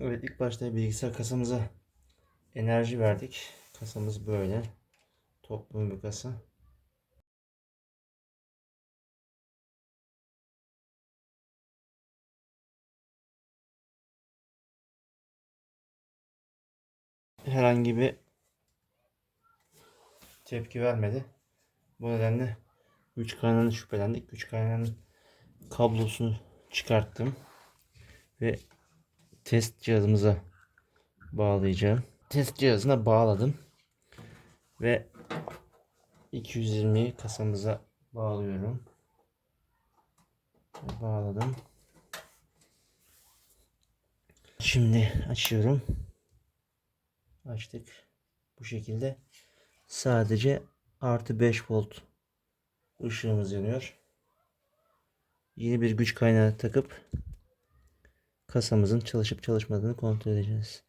Evet ilk başta bilgisayar kasamıza enerji verdik. Kasamız böyle. Toplu bir kasa. Herhangi bir tepki vermedi. Bu nedenle güç kaynağını şüphelendik. Güç kaynağının kablosunu çıkarttım ve test cihazımıza bağlayacağım. Test cihazına bağladım ve 220'yi kasamıza bağlıyorum. Bağladım. Şimdi açıyorum. Açtık. Bu şekilde sadece artı 5 volt ışığımız yanıyor. Yeni bir güç kaynağı takıp kasamızın çalışıp çalışmadığını kontrol edeceğiz.